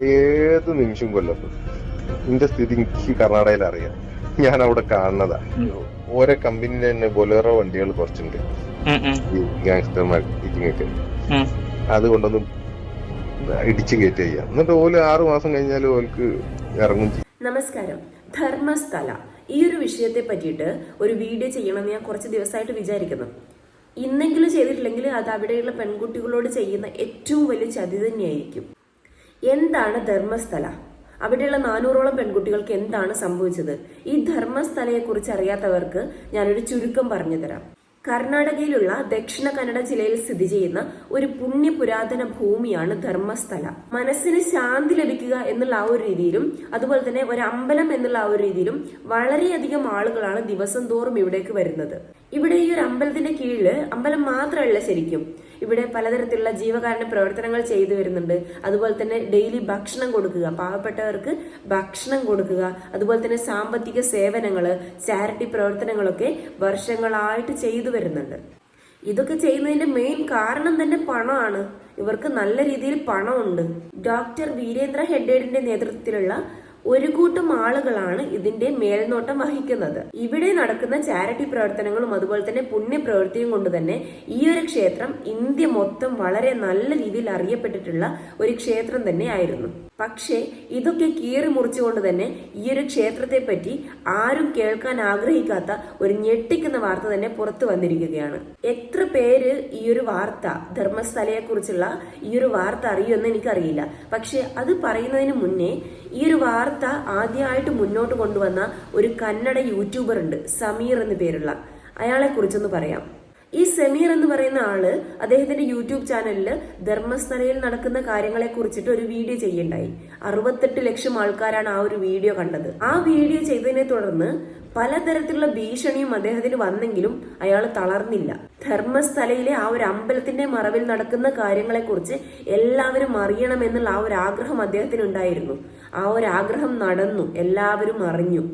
ഏത് നിമിഷം കൊല്ലപ്പെടും എന്റെ സ്ഥിതി എനിക്ക് കർണാടകയിൽ അറിയാം. ഞാൻ അവിടെ കാണുന്നതാ ഓരോ കമ്പനിയിലെ തന്നെ ബൊലേറോ വണ്ടികൾ കുറച്ചുണ്ട്. ഈ ഗാങ്സ്റ്റർ മാർക്കറ്റിംഗ് ഒക്കെ. ഉം. അതുകൊണ്ടൊന്നും ഇടിച്ചു കയറ്റി ചെയ്യാം. എന്നിട്ട് ഓൽ ആറു മാസം കഴിഞ്ഞാൽ ഓൽക്ക് ഇറങ്ങും നമസ്കാരം. ധർമ്മസ്ഥല. ഈ ഒരു വിഷയത്തെ പറ്റിയിട്ട് ഒരു വീഡിയോ ചെയ്യണമെന്ന് ഞാൻ കുറച്ച് ദിവസമായിട്ട് വിചാരിക്കുന്നു. ഇന്നെങ്കിലും ചെയ്തിട്ടില്ലെങ്കിൽ അത് അവിടെയുള്ള പെൺകുട്ടികളോട് ചെയ്യുന്ന ഏറ്റവും വലിയ ചതി തന്നെയായിരിക്കും. എന്താണ് ധർമ്മസ്ഥല? അവിടെയുള്ള നാനൂറോളം പെൺകുട്ടികൾക്ക് എന്താണ് സംഭവിച്ചത്? ഈ ധർമ്മസ്ഥലയെ കുറിച്ച് അറിയാത്തവർക്ക് ഞാനൊരു ചുരുക്കം പറഞ്ഞു തരാം. കർണാടകയിലുള്ള ദക്ഷിണ കന്നഡ ജില്ലയിൽ സ്ഥിതി ചെയ്യുന്ന ഒരു പുണ്യ പുരാതന ഭൂമിയാണ് ധർമ്മസ്ഥല. മനസ്സിന് ശാന്തി ലഭിക്കുക എന്നുള്ള ആ ഒരു രീതിയിലും അതുപോലെ തന്നെ ഒരു അമ്പലം എന്നുള്ള ആ ഒരു രീതിയിലും വളരെയധികം ആളുകളാണ് ദിവസം തോറും ഇവിടേക്ക് വരുന്നത്. ഇവിടെ ഈ ഒരു അമ്പലത്തിന്റെ കീഴിൽ അമ്പലം മാത്രമല്ല ശരിക്കും. ഇവിടെ പലതരത്തിലുള്ള ജീവകാരുണ്യ പ്രവർത്തനങ്ങൾ ചെയ്തു വരുന്നുണ്ട്. അതുപോലെ തന്നെ ഡെയിലി ഭക്ഷണം കൊടുക്കുക പാവപ്പെട്ടവർക്ക് ഭക്ഷണം കൊടുക്കുക അതുപോലെ തന്നെ സാമ്പത്തിക സേവനങ്ങൾ ചാരിറ്റി പ്രവർത്തനങ്ങളൊക്കെ വർഷങ്ങളായിട്ട് ചെയ്തു വരുന്നുണ്ട്. ഇതൊക്കെ ചെയ്യുന്നതിന്റെ മെയിൻ കാരണം തന്നെ പണമാണ്. ഇവർക്ക് നല്ല രീതിയിൽ പണമുണ്ട്. ഡോക്ടർ വീരേന്ദ്ര ഹെഡേഡിന്റെ നേതൃത്വത്തിലുള്ള ഒരു കൂട്ടം ആളുകളാണ് ഇതിന്റെ മേൽനോട്ടം വഹിക്കുന്നത്. ഇവിടെ നടക്കുന്ന ചാരിറ്റി പ്രവർത്തനങ്ങളും അതുപോലെ തന്നെ പുണ്യപ്രവൃത്തിയും കൊണ്ട് തന്നെ ഈ ഒരു ക്ഷേത്രം ഇന്ത്യ മൊത്തം വളരെ നല്ല രീതിയിൽ അറിയപ്പെട്ടിട്ടുള്ള ഒരു ക്ഷേത്രം തന്നെ ആയിരുന്നു പക്ഷേ ഇതൊക്കെ കീറി മുറിച്ചുകൊണ്ട് തന്നെ ഈ ഒരു ക്ഷേത്രത്തെ പറ്റി ആരും കേൾക്കാൻ ആഗ്രഹിക്കാത്ത ഒരു ഞെട്ടിക്കുന്ന വാർത്ത തന്നെ പുറത്തു വന്നിരിക്കുകയാണ്. എത്ര പേര് ഈ ഒരു വാർത്ത ധർമ്മസ്ഥലയെ കുറിച്ചുള്ള ഈ ഒരു വാർത്ത അറിയുമെന്ന് എനിക്കറിയില്ല. പക്ഷെ അത് പറയുന്നതിന് മുന്നേ ഈ ഒരു വാർത്ത ആദ്യമായിട്ട് മുന്നോട്ട് കൊണ്ടുവന്ന ഒരു കന്നഡ യൂട്യൂബർ ഉണ്ട് സമീർ എന്ന പേരുള്ള. അയാളെ കുറിച്ചൊന്ന് പറയാം. ഈ സമീർ എന്ന് പറയുന്ന ആൾ അദ്ദേഹത്തിന്റെ യൂട്യൂബ് ചാനലിൽ ധർമ്മസ്ഥലയിൽ നടക്കുന്ന കാര്യങ്ങളെ കുറിച്ചിട്ട് ഒരു വീഡിയോ ചെയ്യണ്ടായി. അറുപത്തെട്ട് ലക്ഷം ആൾക്കാരാണ് ആ ഒരു വീഡിയോ കണ്ടത്. ആ വീഡിയോ ചെയ്തതിനെ തുടർന്ന് പലതരത്തിലുള്ള ഭീഷണിയും അദ്ദേഹത്തിന് വന്നെങ്കിലും അയാൾ തളർന്നില്ല. ധർമ്മസ്ഥലയിലെ ആ ഒരു അമ്പലത്തിന്റെ മറവിൽ നടക്കുന്ന കാര്യങ്ങളെക്കുറിച്ച് എല്ലാവരും അറിയണമെന്നുള്ള ആ ഒരു ആഗ്രഹം അദ്ദേഹത്തിന് ഉണ്ടായിരുന്നു ആ ഒരു ആഗ്രഹം നടന്നു. എല്ലാവരും അറിഞ്ഞു.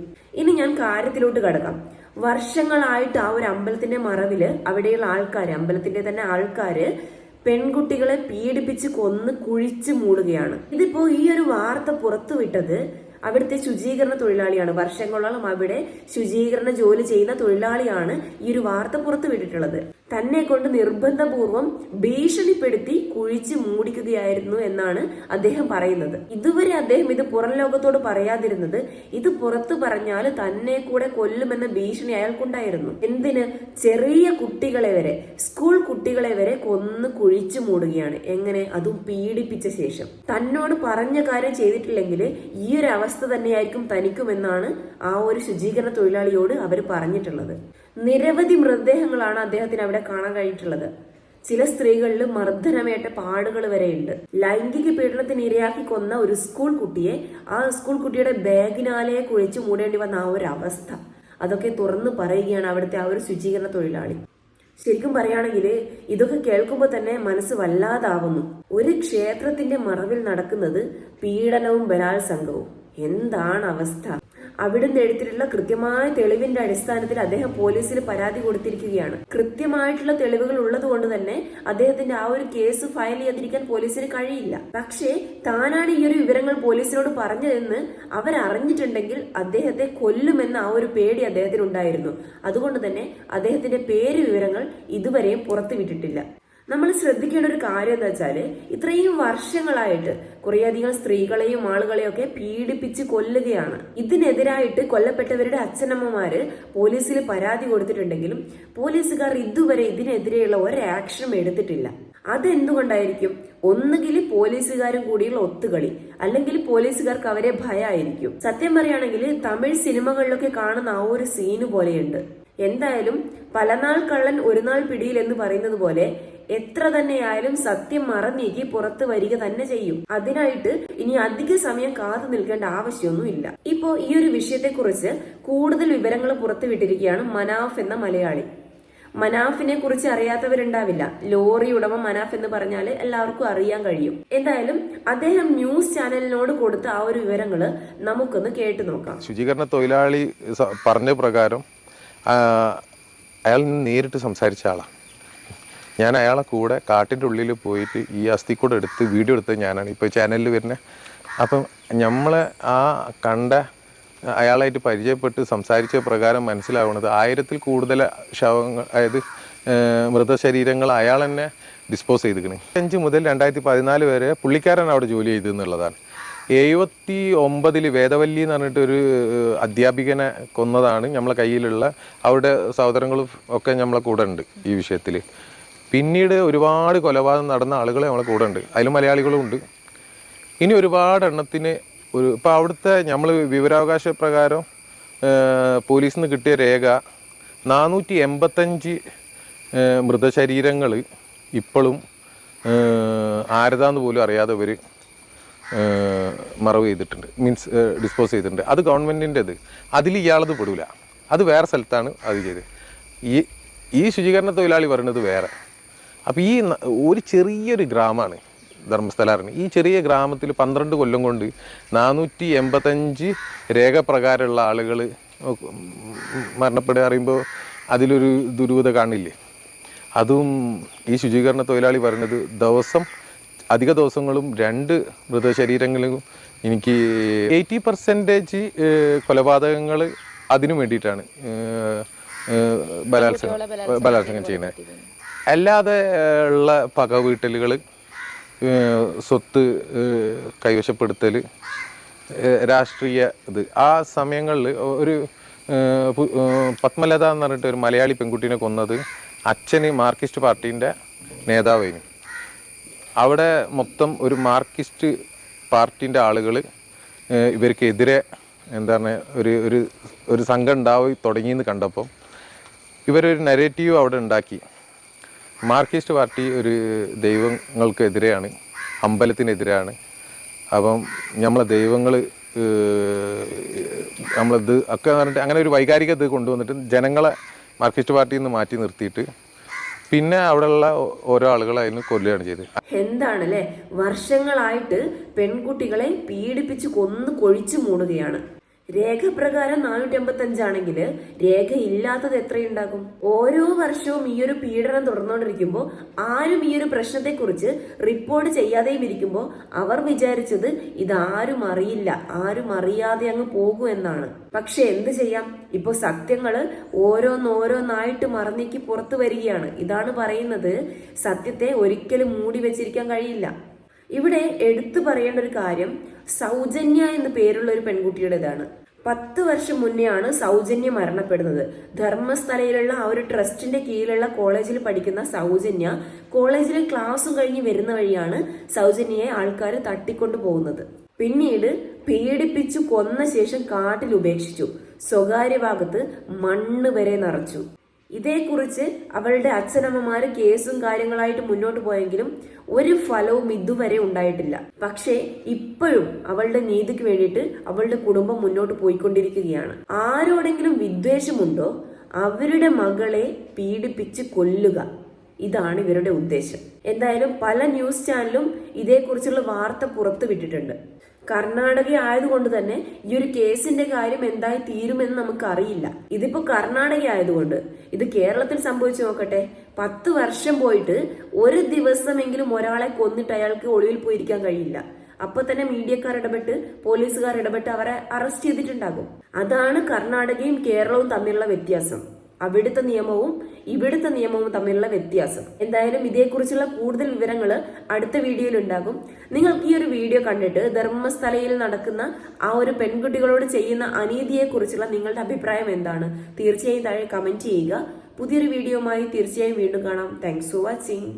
ഇനി ഞാൻ കാര്യത്തിലോട്ട് കടക്കാം. വർഷങ്ങളായിട്ട് ആ ഒരു അമ്പലത്തിന്റെ മറവിൽ അവിടെയുള്ള ആൾക്കാർ അമ്പലത്തിന്റെ തന്നെ ആൾക്കാര് പെൺകുട്ടികളെ പീഡിപ്പിച്ച് കൊന്ന് കുഴിച്ചു മൂടുകയാണ്. ഇതിപ്പോ ഈ ഒരു വാർത്ത പുറത്തുവിട്ടത് അവിടുത്തെ ശുചീകരണ തൊഴിലാളിയാണ്. വർഷങ്ങളോളം അവിടെ ശുചീകരണ ജോലി ചെയ്യുന്ന തൊഴിലാളിയാണ് ഈ ഒരു വാർത്ത പുറത്തു പുറത്തുവിട്ടിട്ടുള്ളത് തന്നെ കൊണ്ട് നിർബന്ധപൂർവം ഭീഷണിപ്പെടുത്തി കുഴിച്ച് മൂടിക്കുകയായിരുന്നു എന്നാണ് അദ്ദേഹം പറയുന്നത്. ഇതുവരെ അദ്ദേഹം ഇത് പുറം ലോകത്തോട് പറയാതിരുന്നത് ഇത് പുറത്തു പറഞ്ഞാൽ തന്നെ കൂടെ കൊല്ലുമെന്ന ഭീഷണി അയാൾക്കുണ്ടായിരുന്നു. എന്തിന്? ചെറിയ കുട്ടികളെ വരെ സ്കൂൾ കുട്ടികളെ വരെ കൊന്ന് കുഴിച്ചു മൂടുകയാണ്. എങ്ങനെ? അതും പീഡിപ്പിച്ച ശേഷം. തന്നോട് പറഞ്ഞ കാര്യം ചെയ്തിട്ടില്ലെങ്കിൽ ഈ ഒരു അവസ്ഥ തന്നെയായിരിക്കും തനിക്കുമെന്നാണ് ആ ഒരു ശുചീകരണ തൊഴിലാളിയോട് അവർ പറഞ്ഞിട്ടുള്ളത്. നിരവധി മൃതദേഹങ്ങളാണ് അദ്ദേഹത്തിന് അവിടെ കാണാൻ കഴിഞ്ഞിട്ടുള്ളത്. ചില സ്ത്രീകളിൽ മർദ്ദനമേറ്റ പാടുകൾ വരെയുണ്ട്. ലൈംഗിക പീഡനത്തിന് ഇരയാക്കി കൊന്ന ഒരു സ്കൂൾ കുട്ടിയെ ആ സ്കൂൾ കുട്ടിയുടെ ബാഗിനാലെ കുഴിച്ചു മൂടേണ്ടി വന്ന ആ ഒരു അവസ്ഥ. അതൊക്കെ തുറന്നു പറയുകയാണ് അവിടുത്തെ ആ ഒരു ശുചീകരണ തൊഴിലാളി. ശരിക്കും പറയുകയാണെങ്കിൽ ഇതൊക്കെ കേൾക്കുമ്പോൾ തന്നെ മനസ്സ് വല്ലാതാവുന്നു. ഒരു ക്ഷേത്രത്തിന്റെ മറവിൽ നടക്കുന്നത് പീഡനവും ബലാത്സംഗവും. എന്താണ് അവസ്ഥ? അവിടുന്ന് എടുത്തിട്ടുള്ള കൃത്യമായ തെളിവിന്റെ അടിസ്ഥാനത്തിൽ അദ്ദേഹം പോലീസിൽ പരാതി കൊടുത്തിരിക്കുകയാണ്. കൃത്യമായിട്ടുള്ള തെളിവുകൾ ഉള്ളത് കൊണ്ട് തന്നെ അദ്ദേഹത്തിന്റെ ആ ഒരു കേസ് ഫയൽ ചെയ്യാതിരിക്കാൻ പോലീസിന് കഴിയില്ല. പക്ഷേ താനാണ് ഈ ഒരു വിവരങ്ങൾ പോലീസിനോട് പറഞ്ഞതെന്ന് അവരറിഞ്ഞിട്ടുണ്ടെങ്കിൽ അദ്ദേഹത്തെ കൊല്ലുമെന്ന ആ ഒരു പേടി അദ്ദേഹത്തിനുണ്ടായിരുന്നു. അതുകൊണ്ട് തന്നെ അദ്ദേഹത്തിന്റെ പേര് വിവരങ്ങൾ ഇതുവരെയും പുറത്തുവിട്ടിട്ടില്ല. നമ്മൾ ശ്രദ്ധിക്കേണ്ട ഒരു കാര്യം എന്താ വെച്ചാൽ ഇത്രയും വർഷങ്ങളായിട്ട് കുറേയധികം സ്ത്രീകളെയും ആളുകളെയും ഒക്കെ പീഡിപ്പിച്ച് കൊല്ലുകയാണ്. ഇതിനെതിരായിട്ട് കൊല്ലപ്പെട്ടവരുടെ അച്ഛനമ്മമാര് പോലീസിൽ പരാതി കൊടുത്തിട്ടുണ്ടെങ്കിലും പോലീസുകാർ ഇതുവരെ ഇതിനെതിരെയുള്ള ഒരു ആക്ഷനും എടുത്തിട്ടില്ല. അതെന്തുകൊണ്ടായിരിക്കും? ഒന്നുകിൽ പോലീസുകാരും കൂടിയുള്ള ഒത്തുകളി അല്ലെങ്കിൽ പോലീസുകാർക്ക് അവരെ ഭയമായിരിക്കും സത്യം പറയുകയാണെങ്കിൽ തമിഴ് സിനിമകളിലൊക്കെ കാണുന്ന ആ ഒരു സീന് പോലെയുണ്ട്. എന്തായാലും പലനാൾ കള്ളൻ ഒരു നാൾ പിടിയിൽ എന്ന് പറയുന്നത് പോലെ എത്ര തന്നെയായാലും സത്യം മറന്നീക്കി പുറത്തു വരിക തന്നെ ചെയ്യും. അതിനായിട്ട് ഇനി അധിക സമയം കാത്തു നിൽക്കേണ്ട ആവശ്യമൊന്നുമില്ല. ഇപ്പോ ഈ ഒരു വിഷയത്തെക്കുറിച്ച് കൂടുതൽ വിവരങ്ങൾ പുറത്തുവിട്ടിരിക്കുകയാണ് മനാഫ് എന്ന മലയാളി. മനാഫിനെ കുറിച്ച് അറിയാത്തവരുണ്ടാവില്ല. ലോറി ഉടമ മനാഫ് എന്ന് പറഞ്ഞാൽ എല്ലാവർക്കും അറിയാൻ കഴിയും. എന്തായാലും അദ്ദേഹം ന്യൂസ് ചാനലിനോട് കൊടുത്ത ആ ഒരു വിവരങ്ങൾ നമുക്കൊന്ന് കേട്ടു നോക്കാം. ശുചീകരണ തൊഴിലാളി പറഞ്ഞ പ്രകാരം അയാൾ നേരിട്ട് സംസാരിച്ച ആളാണ് ഞാൻ അയാളെ കൂടെ കാട്ടിന്റെ ഉള്ളിൽ പോയിട്ട് ഈ അസ്ഥി കൂടെ എടുത്ത് വീഡിയോ എടുത്തത് ഞാനാണ്. ഇപ്പോൾ ചാനലിൽ വരുന്നത് അപ്പം നമ്മൾ ആ കണ്ട അയാളായിട്ട് പരിചയപ്പെട്ട് സംസാരിച്ച പ്രകാരം മനസ്സിലാവുന്നത് ആയിരത്തിൽ കൂടുതൽ ശവങ്ങൾ അതായത് മൃതശരീരങ്ങൾ അയാൾ തന്നെ ഡിസ്പോസ് ചെയ്തിരിക്കണ്. അഞ്ച് മുതൽ രണ്ടായിരത്തി പതിനാല് വരെ പുള്ളിക്കാരൻ അവിടെ ജോലി ചെയ്തു എന്നുള്ളതാണ്. എഴുപത്തി ഒമ്പതിൽ വേദവല്ലി എന്ന് പറഞ്ഞിട്ടൊരു അധ്യാപികനെ കൊന്നതാണ് നമ്മളെ കയ്യിലുള്ള. അവരുടെ സഹോദരങ്ങളും ഒക്കെ നമ്മളെ കൂടെ ഉണ്ട് ഈ വിഷയത്തിൽ പിന്നീട് ഒരുപാട് കൊലപാതകം നടന്ന ആളുകൾ നമ്മളെ കൂടെ ഉണ്ട്. അതിൽ മലയാളികളും ഉണ്ട്. ഇനി ഒരുപാട് എണ്ണത്തിന് ഒരു ഇപ്പോൾ അവിടുത്തെ നമ്മൾ വിവരാവകാശ പ്രകാരം പോലീസിൽ നിന്ന് കിട്ടിയ രേഖ നാനൂറ്റി എൺപത്തഞ്ച് മൃതശരീരങ്ങൾ ഇപ്പോഴും ആരതാന്ന് പോലും അറിയാതെ ഇവർ മറവ് ചെയ്തിട്ടുണ്ട്. മീൻസ് ഡിസ്പോസ് ചെയ്തിട്ടുണ്ട്. അത് ഗവൺമെന്റിന്റെത് അതിൽ ഇയാളത് പെടില്ല അത് വേറെ സ്ഥലത്താണ് അത് ചെയ്തത്. ഈ ഈ ശുചീകരണ തൊഴിലാളി പറയുന്നത് വേറെ. അപ്പോൾ ഈ ഒരു ചെറിയൊരു ഗ്രാമമാണ് ധർമ്മസ്ഥലാറിന്. ഈ ചെറിയ ഗ്രാമത്തിൽ പന്ത്രണ്ട് കൊല്ലം കൊണ്ട് നാനൂറ്റി എൺപത്തഞ്ച് രേഖ പ്രകാരമുള്ള ആളുകൾ മരണപ്പെടുക അറിയുമ്പോൾ അതിലൊരു ദുരൂഹത കാണില്ലേ? അതും ഈ ശുചീകരണ തൊഴിലാളി പറയുന്നത് ദിവസം അധിക ദിവസങ്ങളും രണ്ട് മൃതശരീരങ്ങളും എനിക്ക് എയ്റ്റി പെർസെന്റേജ് കൊലപാതകങ്ങൾ അതിനു വേണ്ടിയിട്ടാണ് ബലാത്സംഗം ബലാത്സംഗം ചെയ്യുന്നത്. അല്ലാതെ ഉള്ള പക വീട്ടലുകൾ സ്വത്ത് കൈവശപ്പെടുത്തൽ രാഷ്ട്രീയ ഇത്. ആ സമയങ്ങളിൽ ഒരു പത്മലത എന്ന് പറഞ്ഞിട്ട് ഒരു മലയാളി പെൺകുട്ടീനെ കൊന്നത് അച്ഛന് മാർക്കിസ്റ്റ് പാർട്ടീന്റെ നേതാവായിരുന്നു. അവിടെ മൊത്തം ഒരു മാർക്കിസ്റ്റ് പാർട്ടിന്റെ ആളുകൾ ഇവർക്കെതിരെ എന്താണ് ഒരു ഒരു ഒരു സംഘം ഉണ്ടായി തുടങ്ങിയെന്ന് കണ്ടപ്പോൾ ഇവരൊരു നെഗറ്റീവ് അവിടെ ഉണ്ടാക്കി. മാർക്സിസ്റ്റ് പാർട്ടി ഒരു ദൈവങ്ങൾക്കെതിരെയാണ് അമ്പലത്തിനെതിരെയാണ്. അപ്പം നമ്മളെ ദൈവങ്ങൾ നമ്മളിത് ഒക്കെ പറഞ്ഞിട്ട് അങ്ങനെ ഒരു വൈകാരിക ഇത് കൊണ്ടുവന്നിട്ട് ജനങ്ങളെ മാർക്സിസ്റ്റ് പാർട്ടിയിൽ നിന്ന് മാറ്റി നിർത്തിയിട്ട് പിന്നെ അവിടെയുള്ള ഓരോ ആളുകളായിരുന്നു കൊല്ലുകയാണ് ചെയ്തത്. എന്താണല്ലേ? വർഷങ്ങളായിട്ട് പെൺകുട്ടികളെ പീഡിപ്പിച്ച് കൊന്നു കൊഴിച്ചു മൂടുകയാണ്. രേഖപ്രകാരം നാനൂറ്റി അമ്പത്തി അഞ്ചാണെങ്കിൽ രേഖ ഇല്ലാത്തത് എത്രയുണ്ടാകും? ഓരോ വർഷവും ഈ ഒരു പീഡനം തുടർന്നുകൊണ്ടിരിക്കുമ്പോൾ ആരും ഈ ഒരു പ്രശ്നത്തെക്കുറിച്ച് റിപ്പോർട്ട് ചെയ്യാതെയും ഇരിക്കുമ്പോൾ അവർ വിചാരിച്ചത് ഇതാരും അറിയില്ല ആരും അറിയാതെ അങ്ങ് പോകൂ എന്നാണ്. പക്ഷെ എന്ത് ചെയ്യാം? ഇപ്പൊ സത്യങ്ങൾ ഓരോന്നോരോന്നായിട്ട് മറന്നേക്ക് പുറത്തു വരികയാണ്. ഇതാണ് പറയുന്നത് സത്യത്തെ ഒരിക്കലും മൂടി വെച്ചിരിക്കാൻ കഴിയില്ല. ഇവിടെ എടുത്തു പറയേണ്ട ഒരു കാര്യം സൗജന്യ എന്ന് പേരുള്ള ഒരു പെൺകുട്ടിയുടേതാണ്. പത്ത് വർഷം മുന്നെയാണ് സൗജന്യ മരണപ്പെടുന്നത്. ധർമ്മസ്ഥലയിലുള്ള ആ ഒരു ട്രസ്റ്റിന്റെ കീഴിലുള്ള കോളേജിൽ പഠിക്കുന്ന സൗജന്യ കോളേജിലെ ക്ലാസ്സും കഴിഞ്ഞ് വരുന്ന വഴിയാണ് സൗജന്യയെ ആൾക്കാർ തട്ടിക്കൊണ്ടു പോകുന്നത്. പിന്നീട് പീഡിപ്പിച്ചു കൊന്ന ശേഷം കാട്ടിൽ ഉപേക്ഷിച്ചു. സ്വകാര്യ ഭാഗത്ത് മണ്ണ് വരെ നിറച്ചു. ഇതേക്കുറിച്ച് അവളുടെ അച്ഛനമ്മമാര് കേസും കാര്യങ്ങളായിട്ട് മുന്നോട്ട് പോയെങ്കിലും ഒരു ഫലവും ഇതുവരെ ഉണ്ടായിട്ടില്ല. പക്ഷേ ഇപ്പോഴും അവളുടെ നീതിക്ക് വേണ്ടിയിട്ട് അവളുടെ കുടുംബം മുന്നോട്ട് പോയിക്കൊണ്ടിരിക്കുകയാണ്. ആരോടെങ്കിലും വിദ്വേഷമുണ്ടോ അവരുടെ മകളെ പീഡിപ്പിച്ച് കൊല്ലുക. ഇതാണ് ഇവരുടെ ഉദ്ദേശം. എന്തായാലും പല ന്യൂസ് ചാനലും ഇതേക്കുറിച്ചുള്ള വാർത്ത പുറത്തു വിട്ടിട്ടുണ്ട് കർണാടക ആയതുകൊണ്ട് തന്നെ ഈ ഒരു കേസിന്റെ കാര്യം എന്തായി തീരുമെന്ന് നമുക്ക് അറിയില്ല ഇതിപ്പോ കർണാടക ആയതുകൊണ്ട് ഇത് കേരളത്തിൽ സംഭവിച്ചു നോക്കട്ടെ. പത്ത് വർഷം പോയിട്ട് ഒരു ദിവസമെങ്കിലും ഒരാളെ കൊന്നിട്ട് അയാൾക്ക് ഒളിവിൽ പോയിരിക്കാൻ കഴിയില്ല. അപ്പൊ തന്നെ മീഡിയക്കാർ ഇടപെട്ട് പോലീസുകാർ ഇടപെട്ട് അവരെ അറസ്റ്റ് ചെയ്തിട്ടുണ്ടാകും. അതാണ് കർണാടകയും കേരളവും തമ്മിലുള്ള വ്യത്യാസം. അവിടുത്തെ നിയമവും ഇവിടുത്തെ നിയമവും തമ്മിലുള്ള വ്യത്യാസം. എന്തായാലും ഇതേക്കുറിച്ചുള്ള കൂടുതൽ വിവരങ്ങൾ അടുത്ത വീഡിയോയിൽ ഉണ്ടാകും. നിങ്ങൾക്ക് ഈ ഒരു വീഡിയോ കണ്ടിട്ട് ധർമ്മസ്ഥലയിൽ നടക്കുന്ന ആ ഒരു പെൺകുട്ടികളോട് ചെയ്യുന്ന അനീതിയെക്കുറിച്ചുള്ള നിങ്ങളുടെ അഭിപ്രായം എന്താണ്? തീർച്ചയായും താഴെ കമന്റ് ചെയ്യുക. പുതിയൊരു വീഡിയോയുമായി തീർച്ചയായും വീണ്ടും കാണാം. Thanks for watching